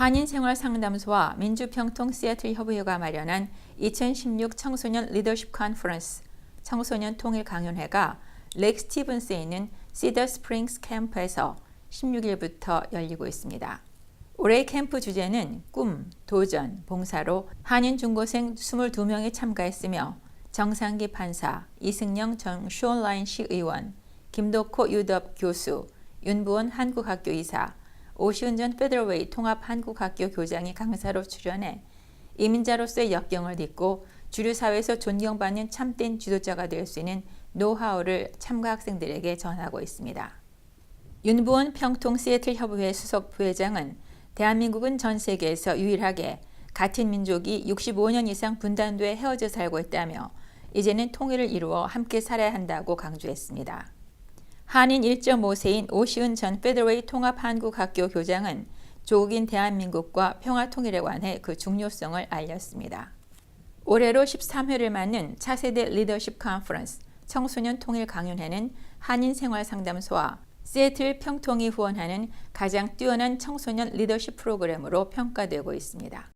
한인생활상담소와 민주평통 시애틀 협의회가 마련한 2016 청소년 리더십 컨퍼런스 청소년 통일 강연회가 렉 스티븐스에 있는 시더 스프링스 캠프에서 16일부터 열리고 있습니다. 올해 캠프 주제는 꿈, 도전, 봉사로 한인 중고생 22명이 참가했으며 정상기 판사, 이승영 전 쇼라인 시의원, 김덕호 유덕 교수, 윤부원 한국학교 이사, 오시은 전 페더러웨이 통합 한국학교 교장이 강사로 출연해 이민자로서의 역경을 딛고 주류 사회에서 존경받는 참된 지도자가 될 수 있는 노하우를 참가 학생들에게 전하고 있습니다. 윤부원 평통 시애틀 협의회 수석 부회장은 대한민국은 전 세계에서 유일하게 같은 민족이 65년 이상 분단돼 헤어져 살고 있다며 이제는 통일을 이루어 함께 살아야 한다고 강조했습니다. 한인 1.5세인 오시은 전 페더웨이 통합 한국학교 교장은 조국인 대한민국과 평화 통일에 관해 그 중요성을 알렸습니다. 올해로 13회를 맞는 차세대 리더십 컨퍼런스 청소년 통일 강연회는 한인 생활 상담소와 시애틀 평통이 후원하는 가장 뛰어난 청소년 리더십 프로그램으로 평가되고 있습니다.